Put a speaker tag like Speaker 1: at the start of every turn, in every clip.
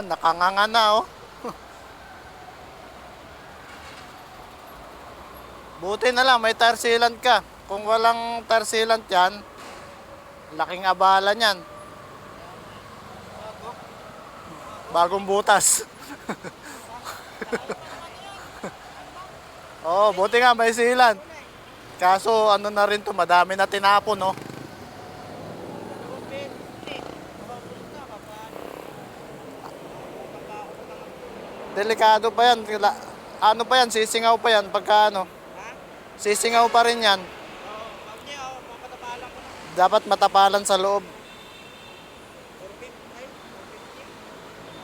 Speaker 1: Nakanganga na oh. Buti na lang, may sealant ka. Kung walang sealant yan, laking abala niyan. Bagong butas. Oh, buti nga may sealant. Kaso ano na rin to, madami na tinapon, no? Delikado pa yan. Kila- Ano pa yan, sisingaw pa yan pagka ano. Sisingaw pa rin yan. Dapat matapalan sa loob.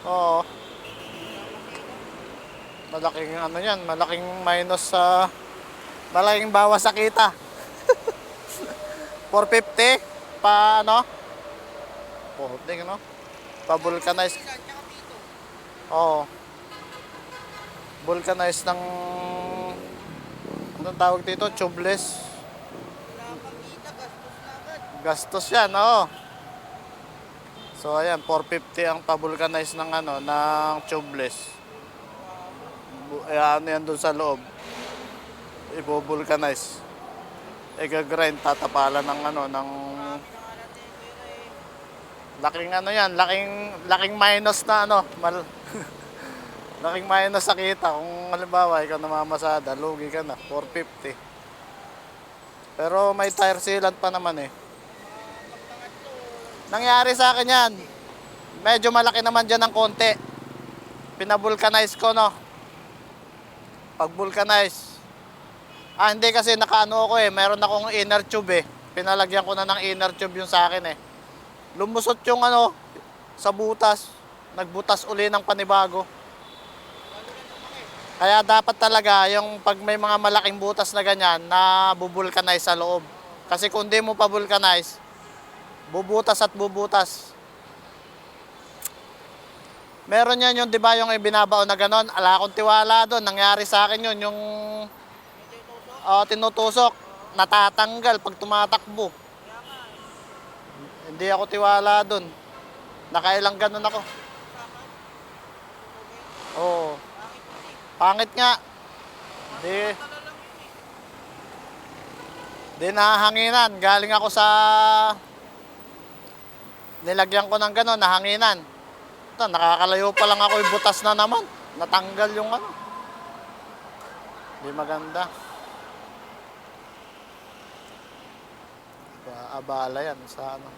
Speaker 1: Oo. Malaking ano yan, malaking minus sa malaking bawas sa kita. 450 pa ano? Puting ano? Pa vulcanize. Oo. Vulcanize ng anong tawag dito? Tubeless. Gastos yan, oo. So ayan, 450 ang pa-vulcanize ng ano, ng tubeless. Bu- eh, ano yan doon sa loob. Ibo-vulcanize. Ega-grind, tatapalan ng ano, ng laking ano yan, laking laking minus na ano, mal laking minus sa kita kung halimbawa ikaw namamasada, lugi ka na, 450. Pero may tire sealant pa naman eh. Nangyari sa akin yan. Medyo malaki naman dyan ng konti. Pinabulkanize ko, no? Pag vulcanize. Ah, hindi kasi nakaano ako eh. Meron akong inner tube eh. Pinalagyan ko na ng inner tube yung sa akin eh. Lumusot yung ano, sa butas. Nagbutas uli ng panibago. Kaya dapat talaga yung pag may mga malaking butas na ganyan na bubulkanize sa loob. Kasi kung di mo pa vulcanize, bubutas at bubutas. Meron yan yung, di ba, yung ibinabaon na ganon. Ala akong tiwala doon. Nangyari sa akin yun, yung oh, tinutusok, natatanggal pag tumatakbo. Hindi ako tiwala doon. Nakailang ganon ako. Pangit nga. Di. Di nahanginan. Galing ako sa nilagyan ko ng gano'n, nahanginan. Nakakalayo pa lang ako, butas na naman. Natanggal yung ano. Di maganda. Ba- Abala yan sa ano.